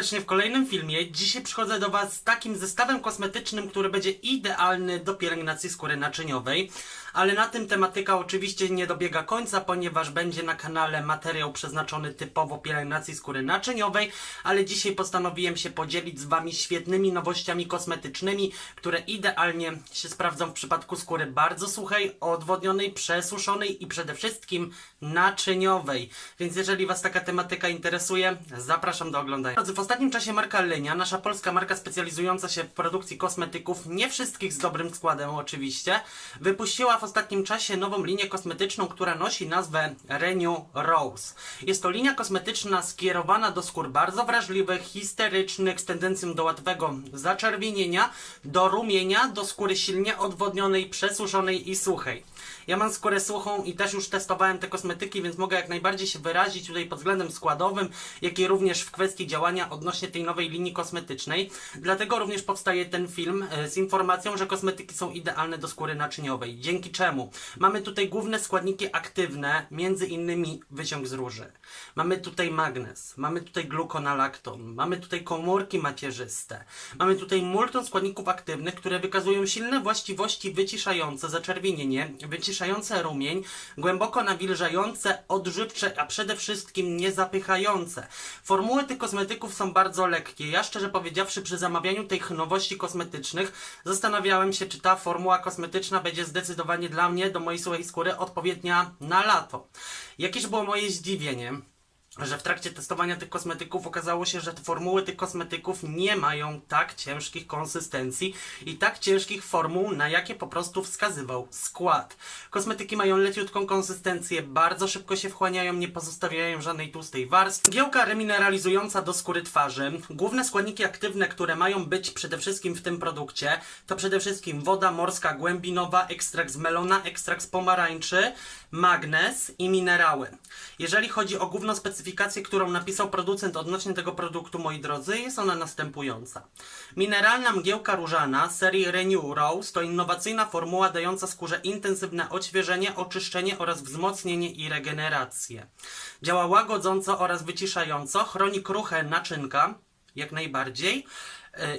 serdecznie w kolejnym filmie. Dzisiaj przychodzę do Was z takim zestawem kosmetycznym, który będzie idealny do pielęgnacji skóry naczyniowej. Ale na tym tematyka oczywiście nie dobiega końca, ponieważ będzie na kanale materiał przeznaczony typowo pielęgnacji skóry naczyniowej. Ale dzisiaj postanowiłem się podzielić z Wami świetnymi nowościami kosmetycznymi, które idealnie się sprawdzą w przypadku skóry bardzo suchej, odwodnionej, przesuszonej i przede wszystkim naczyniowej. Więc jeżeli Was taka tematyka interesuje, zapraszam do oglądania. Drodzy, W ostatnim czasie marka Lenia, nasza polska marka specjalizująca się w produkcji kosmetyków, nie wszystkich z dobrym składem oczywiście, wypuściła w ostatnim czasie nową linię kosmetyczną, która nosi nazwę Renew Rose. Jest to linia kosmetyczna skierowana do skór bardzo wrażliwych, histerycznych, z tendencją do łatwego zaczerwienienia, do rumienia, do skóry silnie odwodnionej, przesuszonej i suchej. Ja mam skórę suchą i też już testowałem te kosmetyki, więc mogę jak najbardziej się wyrazić tutaj pod względem składowym, jak i również w kwestii działania odnośnie tej nowej linii kosmetycznej. Dlatego również powstaje ten film e, z informacją, że kosmetyki są idealne do skóry naczyniowej. Dzięki czemu mamy tutaj główne składniki aktywne, między innymi wyciąg z róży. Mamy tutaj magnez, mamy tutaj gluconalakton, mamy tutaj komórki macierzyste, mamy tutaj multum składników aktywnych, które wykazują silne właściwości wyciszające zaczerwienienie, wyciszające rumień, głęboko nawilżające, odżywcze, a przede wszystkim niezapychające. Formuły tych kosmetyków są bardzo lekkie. Ja szczerze powiedziawszy przy zamawianiu tych nowości kosmetycznych zastanawiałem się, czy ta formuła kosmetyczna będzie zdecydowanie dla mnie, do mojej suchej skóry odpowiednia na lato. Jakież było moje zdziwienie, że w trakcie testowania tych kosmetyków okazało się, że formuły tych kosmetyków nie mają tak ciężkich konsystencji i tak ciężkich formuł, na jakie po prostu wskazywał skład. Kosmetyki mają leciutką konsystencję, bardzo szybko się wchłaniają, nie pozostawiają żadnej tłustej warstwy. Giełka remineralizująca do skóry twarzy. Główne składniki aktywne, które mają być przede wszystkim w tym produkcie, to przede wszystkim woda morska głębinowa, ekstrakt z melona, ekstrakt z pomarańczy, magnez i minerały. Jeżeli chodzi o główną specyfikację, którą napisał producent odnośnie tego produktu, moi drodzy, jest ona następująca. Mineralna mgiełka różana serii Renew Rose to innowacyjna formuła dająca skórze intensywne odświeżenie, oczyszczenie oraz wzmocnienie i regenerację. Działa łagodząco oraz wyciszająco, chroni kruche naczynka, jak najbardziej,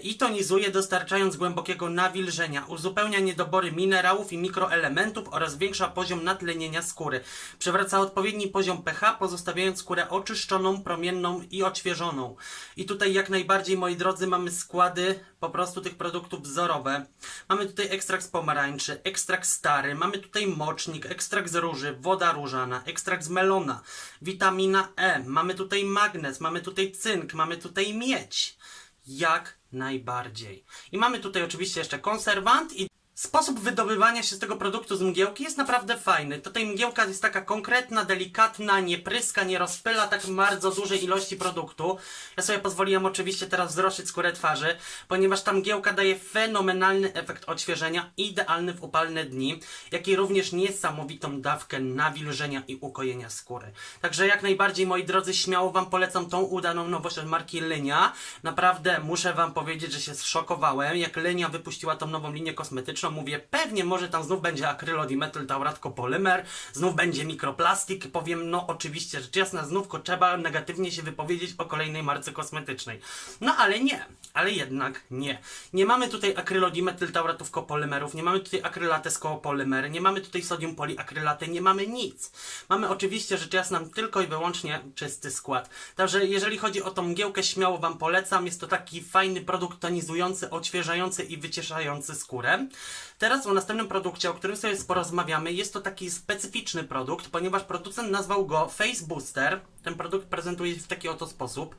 i tonizuje, dostarczając głębokiego nawilżenia. Uzupełnia niedobory minerałów i mikroelementów oraz zwiększa poziom natlenienia skóry. Przywraca odpowiedni poziom pH, pozostawiając skórę oczyszczoną, promienną i odświeżoną. I tutaj jak najbardziej, moi drodzy, mamy składy po prostu tych produktów wzorowe. Mamy tutaj ekstrakt z pomarańczy, ekstrakt stary, mamy tutaj mocznik, ekstrakt z róży, woda różana, ekstrakt z melona, witamina E, mamy tutaj magnez, mamy tutaj cynk, mamy tutaj miedź jak najbardziej. I mamy tutaj oczywiście jeszcze konserwant i sposób wydobywania się z tego produktu z mgiełki jest naprawdę fajny. Tutaj mgiełka jest taka konkretna, delikatna, nie pryska, nie rozpyla tak bardzo dużej ilości produktu. Ja sobie pozwoliłem oczywiście teraz wzroszyć skórę twarzy, ponieważ ta mgiełka daje fenomenalny efekt odświeżenia, idealny w upalne dni, jak i również niesamowitą dawkę nawilżenia i ukojenia skóry. Także jak najbardziej, moi drodzy, śmiało Wam polecam tą udaną nowość od marki Lenia. Naprawdę muszę Wam powiedzieć, że się zszokowałem, jak Lenia wypuściła tą nową linię kosmetyczną. Mówię, pewnie może tam znów będzie akrylodimetyl taurat kopolymer, znów będzie mikroplastik. Powiem, no oczywiście, rzecz jasna, znów trzeba negatywnie się wypowiedzieć o kolejnej marce kosmetycznej. No ale nie, ale jednak nie. Nie mamy tutaj akrylodimetyl tauratów kopolymerów, nie mamy tutaj akrylates kopolymery, nie mamy tutaj sodium poliakrylaty, nie mamy nic. Mamy oczywiście rzecz jasna tylko i wyłącznie czysty skład. Także jeżeli chodzi o tą mgiełkę, śmiało Wam polecam. Jest to taki fajny produkt tonizujący, odświeżający i wycieszający skórę. Teraz o następnym produkcie, o którym sobie porozmawiamy, jest to taki specyficzny produkt, ponieważ producent nazwał go Face Booster. Ten produkt prezentuje się w taki oto sposób.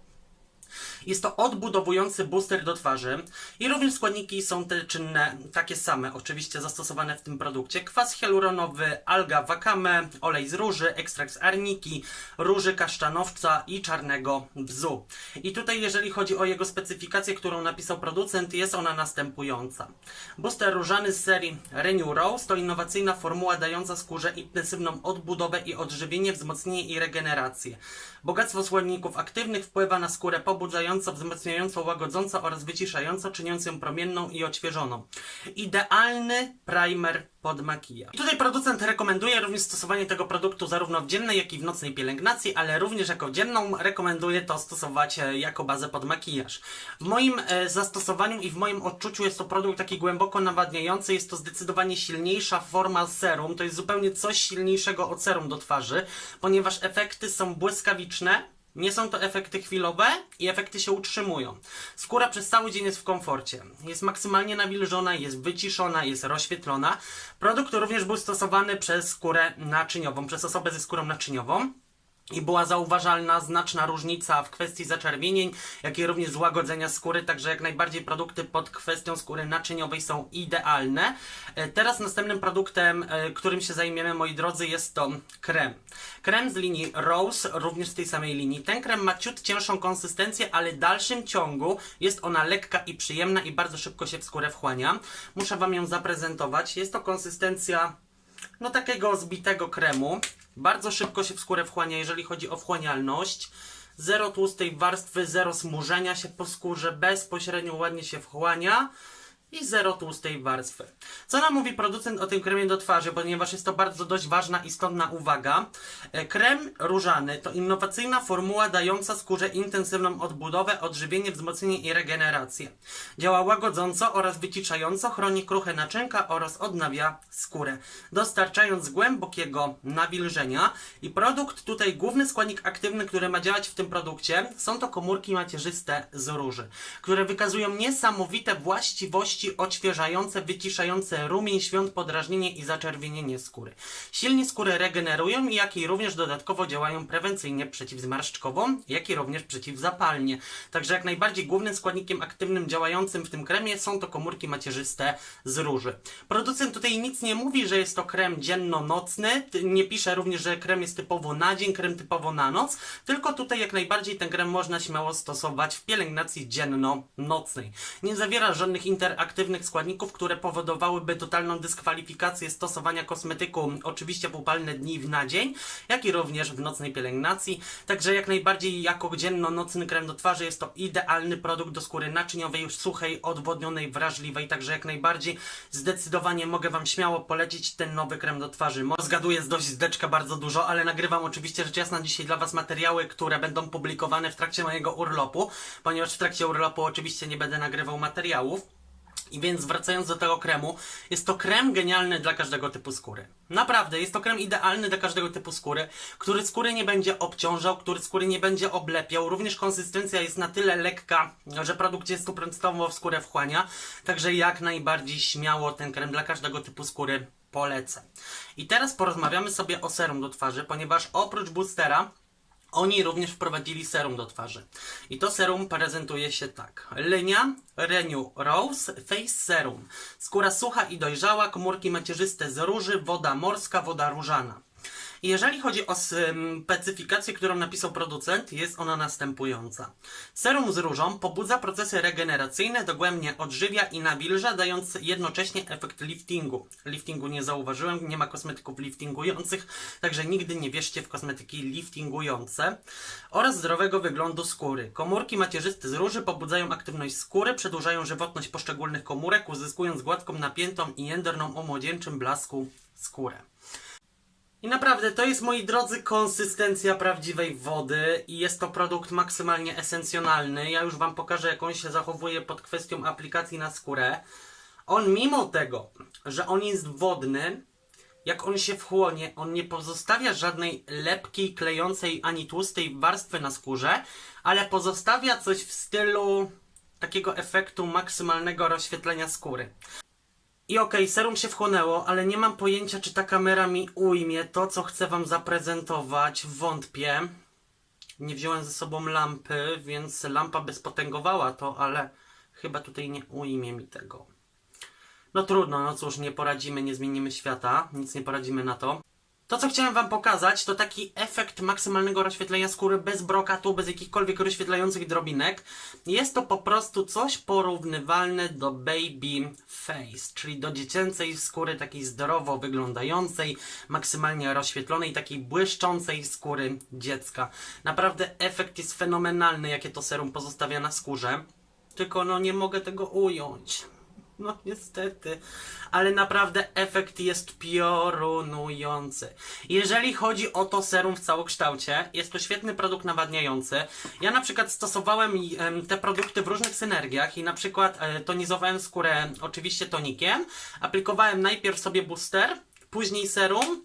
Jest to odbudowujący booster do twarzy i również składniki są te czynne takie same, oczywiście zastosowane w tym produkcie. Kwas hialuronowy, alga wakame, olej z róży, ekstrakt z arniki, róży kasztanowca i czarnego bzu. I tutaj jeżeli chodzi o jego specyfikację, którą napisał producent, jest ona następująca. Booster różany z serii Renew Rose to innowacyjna formuła dająca skórze intensywną odbudowę i odżywienie, wzmocnienie i regenerację. Bogactwo składników aktywnych wpływa na skórę pobudowę pobudzająco, wzmacniająco, łagodząco oraz wyciszająco, czyniąc ją promienną i odświeżoną. Idealny primer pod makijaż. I tutaj producent rekomenduje również stosowanie tego produktu zarówno w dziennej, jak i w nocnej pielęgnacji, ale również jako dzienną rekomenduje to stosować e, jako bazę pod makijaż. W moim e, zastosowaniu i w moim odczuciu jest to produkt taki głęboko nawadniający, jest to zdecydowanie silniejsza forma serum, to jest zupełnie coś silniejszego od serum do twarzy, ponieważ efekty są błyskawiczne, nie są to efekty chwilowe i efekty się utrzymują. Skóra przez cały dzień jest w komforcie. Jest maksymalnie nawilżona, jest wyciszona, jest rozświetlona. Produkt również był stosowany przez skórę naczyniową, przez osobę ze skórą naczyniową. I była zauważalna znaczna różnica w kwestii zaczerwienień, jak i również złagodzenia skóry, także jak najbardziej produkty pod kwestią skóry naczyniowej są idealne. E, Teraz następnym produktem, e, którym się zajmiemy, moi drodzy, jest to krem. Krem z linii Rose, również z tej samej linii. Ten krem ma ciut cięższą konsystencję, ale w dalszym ciągu jest ona lekka i przyjemna i bardzo szybko się w skórę wchłania. Muszę Wam ją zaprezentować. Jest to konsystencja no takiego zbitego kremu. Bardzo szybko się w skórę wchłania, jeżeli chodzi o wchłanialność. Zero tłustej warstwy, zero smużenia się po skórze, bezpośrednio ładnie się wchłania i zero tłustej warstwy. Co nam mówi producent o tym kremie do twarzy, ponieważ jest to bardzo dość ważna, istotna uwaga. E, Krem różany to innowacyjna formuła dająca skórze intensywną odbudowę, odżywienie, wzmocnienie i regenerację. Działa łagodząco oraz wyciszająco, chroni kruche naczynka oraz odnawia skórę, dostarczając głębokiego nawilżenia. I produkt tutaj, główny składnik aktywny, który ma działać w tym produkcie, są to komórki macierzyste z róży, które wykazują niesamowite właściwości odświeżające, wyciszające rumień, świąt, podrażnienie i zaczerwienienie skóry. Silnie skórę regenerują, jak i również dodatkowo działają prewencyjnie przeciwzmarszczkowo, jak i również przeciwzapalnie. Także jak najbardziej głównym składnikiem aktywnym działającym w tym kremie są to komórki macierzyste z róży. Producent tutaj nic nie mówi, że jest to krem dzienno-nocny, nie pisze również, że krem jest typowo na dzień, krem typowo na noc, tylko tutaj jak najbardziej ten krem można śmiało stosować w pielęgnacji dzienno-nocnej. Nie zawiera żadnych interaktywnych składników, które powodowałyby totalną dyskwalifikację stosowania kosmetyku, oczywiście w upalne dni w na dzień, jak i również w nocnej pielęgnacji. Także jak najbardziej jako dzienno-nocny krem do twarzy jest to idealny produkt do skóry naczyniowej, suchej, odwodnionej, wrażliwej, także jak najbardziej zdecydowanie mogę Wam śmiało polecić ten nowy krem do twarzy. Zgaduję z dość zdeczka bardzo dużo, ale nagrywam oczywiście rzecz jasna dzisiaj dla Was materiały, które będą publikowane w trakcie mojego urlopu, ponieważ w trakcie urlopu oczywiście nie będę nagrywał materiałów. I więc wracając do tego kremu, jest to krem genialny dla każdego typu skóry. Naprawdę, jest to krem idealny dla każdego typu skóry, który skóry nie będzie obciążał, który skóry nie będzie oblepiał. Również konsystencja jest na tyle lekka, że produkt jest stuprocentowo w skórę wchłania. Także jak najbardziej śmiało ten krem dla każdego typu skóry polecę. I teraz porozmawiamy sobie o serum do twarzy, ponieważ oprócz boostera oni również wprowadzili serum do twarzy. I to serum prezentuje się tak. Linia Renew Rose Face Serum. Skóra sucha i dojrzała, komórki macierzyste z róży, woda morska, woda różana. Jeżeli chodzi o specyfikację, którą napisał producent, jest ona następująca. Serum z różą pobudza procesy regeneracyjne, dogłębnie odżywia i nawilża, dając jednocześnie efekt liftingu. Liftingu nie zauważyłem, nie ma kosmetyków liftingujących, także nigdy nie wierzcie w kosmetyki liftingujące. Oraz zdrowego wyglądu skóry. Komórki macierzyste z róży pobudzają aktywność skóry, przedłużają żywotność poszczególnych komórek, uzyskując gładką, napiętą i jędrną o młodzieńczym blasku skórę. I naprawdę, to jest, moi drodzy, konsystencja prawdziwej wody i jest to produkt maksymalnie esencjonalny. Ja już Wam pokażę, jak on się zachowuje pod kwestią aplikacji na skórę. On, mimo tego, że on jest wodny, jak on się wchłonie, on nie pozostawia żadnej lepkiej, klejącej ani tłustej warstwy na skórze, ale pozostawia coś w stylu takiego efektu maksymalnego rozświetlenia skóry. I okej, serum się wchłonęło, ale nie mam pojęcia, czy ta kamera mi ujmie to, co chcę wam zaprezentować. Wątpię. Nie wziąłem ze sobą lampy, więc lampa by spotęgowała to, ale chyba tutaj nie ujmie mi tego. No trudno, no cóż, nie poradzimy, nie zmienimy świata, nic nie poradzimy na to. To, co chciałem Wam pokazać, to taki efekt maksymalnego rozświetlenia skóry bez brokatu, bez jakichkolwiek rozświetlających drobinek. Jest to po prostu coś porównywalne do baby face, czyli do dziecięcej skóry, takiej zdrowo wyglądającej, maksymalnie rozświetlonej, takiej błyszczącej skóry dziecka. Naprawdę efekt jest fenomenalny, jakie to serum pozostawia na skórze. Tylko no nie mogę tego ująć. No niestety, ale naprawdę efekt jest piorunujący. Jeżeli chodzi o to serum w całokształcie, jest to świetny produkt nawadniający. Ja na przykład stosowałem em, te produkty w różnych synergiach i na przykład e, tonizowałem skórę oczywiście tonikiem, aplikowałem najpierw sobie booster, później serum,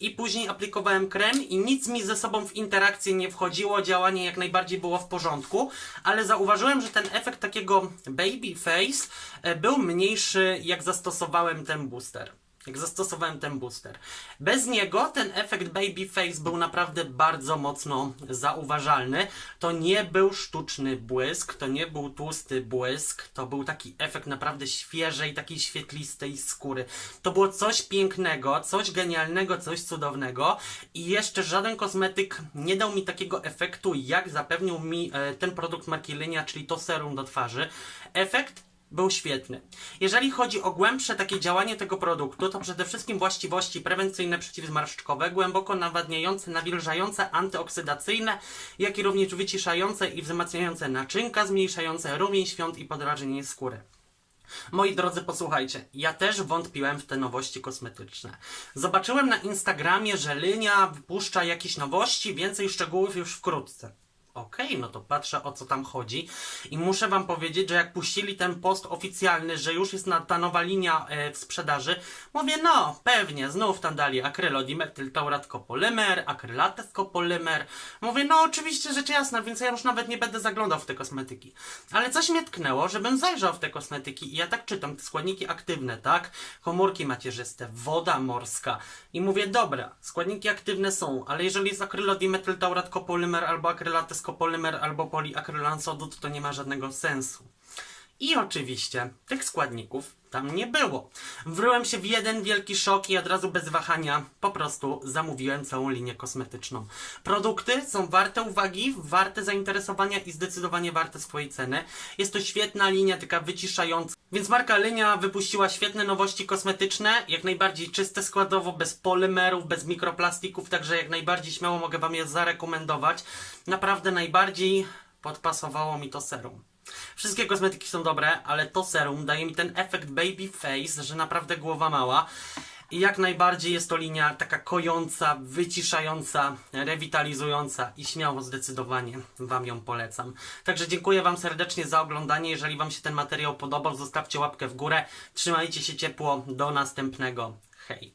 i później aplikowałem krem i nic mi ze sobą w interakcję nie wchodziło, działanie jak najbardziej było w porządku, ale zauważyłem, że ten efekt takiego baby face e, był mniejszy jak zastosowałem ten booster. Jak zastosowałem ten booster. Bez niego ten efekt baby face był naprawdę bardzo mocno zauważalny. To nie był sztuczny błysk, to nie był tłusty błysk, to był taki efekt naprawdę świeżej, takiej świetlistej skóry. To było coś pięknego, coś genialnego, coś cudownego i jeszcze żaden kosmetyk nie dał mi takiego efektu, jak zapewnił mi e, ten produkt marki Linia, czyli to serum do twarzy. Efekt był świetny. Jeżeli chodzi o głębsze takie działanie tego produktu, to przede wszystkim właściwości prewencyjne, przeciwzmarszczkowe, głęboko nawadniające, nawilżające, antyoksydacyjne, jak i również wyciszające i wzmacniające naczynka, zmniejszające rumień świąt i podrażnienie skóry. Moi drodzy, posłuchajcie, ja też wątpiłem w te nowości kosmetyczne. Zobaczyłem na Instagramie, że Lynia wypuszcza jakieś nowości, więcej szczegółów już wkrótce. Okej, no to patrzę o co tam chodzi i muszę wam powiedzieć, że jak puścili ten post oficjalny, że już jest na, ta nowa linia e, w sprzedaży, mówię no, pewnie, znów tam dali akrylodimethyltaurat copolymer, akrylates copolymer. Mówię no oczywiście rzecz jasna, więc ja już nawet nie będę zaglądał w te kosmetyki. Ale coś mnie tknęło, żebym zajrzał w te kosmetyki i ja tak czytam, te składniki aktywne, tak? Komórki macierzyste, woda morska i mówię dobra, składniki aktywne są, ale jeżeli jest akrylodimethyltaurat copolymer albo akrylates copolymer albo poliakrylansodut, to nie ma żadnego sensu. I oczywiście tych składników tam nie było. Wryłem się w jeden wielki szok i od razu bez wahania po prostu zamówiłem całą linię kosmetyczną. Produkty są warte uwagi, warte zainteresowania i zdecydowanie warte swojej ceny. Jest to świetna linia, taka wyciszająca. Więc marka Linia wypuściła świetne nowości kosmetyczne, jak najbardziej czyste składowo, bez polymerów, bez mikroplastików, także jak najbardziej śmiało mogę Wam je zarekomendować. Naprawdę najbardziej podpasowało mi to serum. Wszystkie kosmetyki są dobre, ale to serum daje mi ten efekt baby face, że naprawdę głowa mała. I jak najbardziej jest to linia taka kojąca, wyciszająca, rewitalizująca i śmiało zdecydowanie Wam ją polecam. Także dziękuję Wam serdecznie za oglądanie. Jeżeli Wam się ten materiał podobał, zostawcie łapkę w górę. Trzymajcie się ciepło. Do następnego. Hej!